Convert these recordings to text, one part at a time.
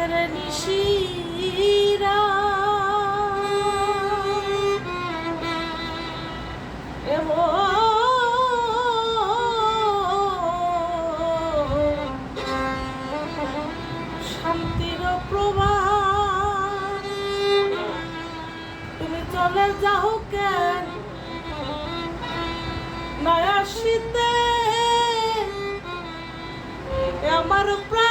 শীতের নিশিরা শান্তির তুমি চলে যাও কেন? নয়া আমার প্রাণনাথ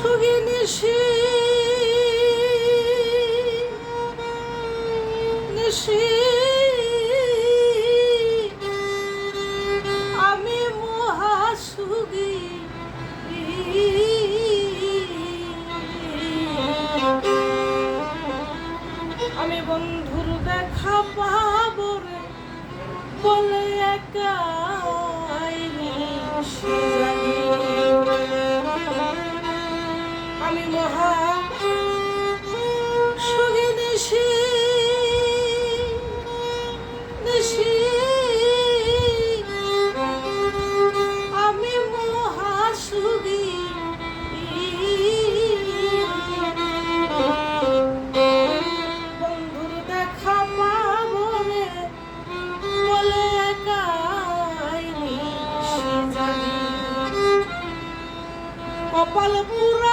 সুগিনিশি নিশি আমি মহা সুগি আমি বন্ধুর দেখা পাবো কপাল পুরা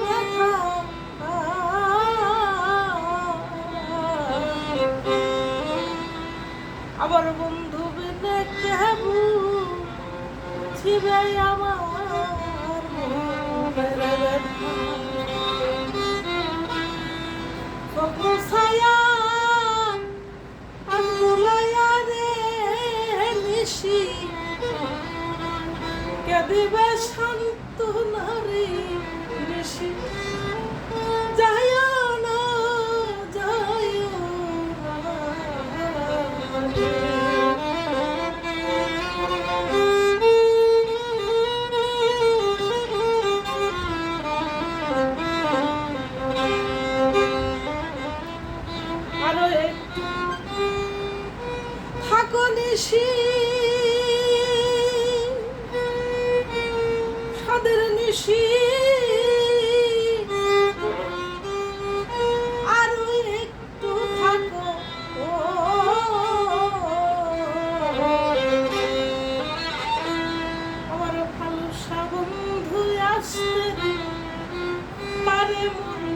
ব্যথা আবার বন্ধু বিনে কেবু ছিবে আমার দিবে শান্ত নারী যায় না যায় আরও থাকো নিশি। নিশি আরও একটু থাকো। আমার ভালোসা বন্ধু আসতে পারে মুরমি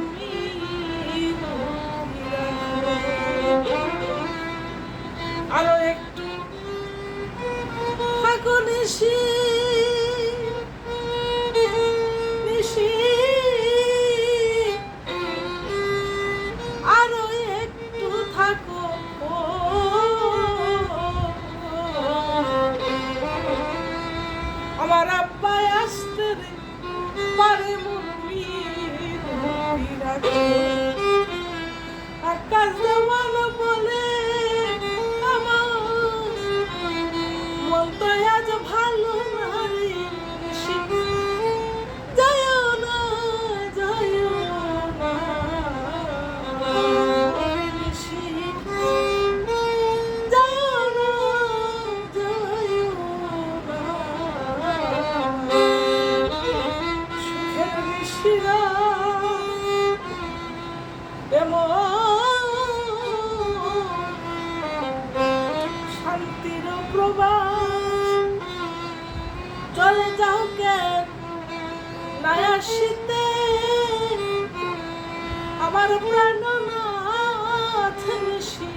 আসিতে আমার প্রাণনাথ নিশি।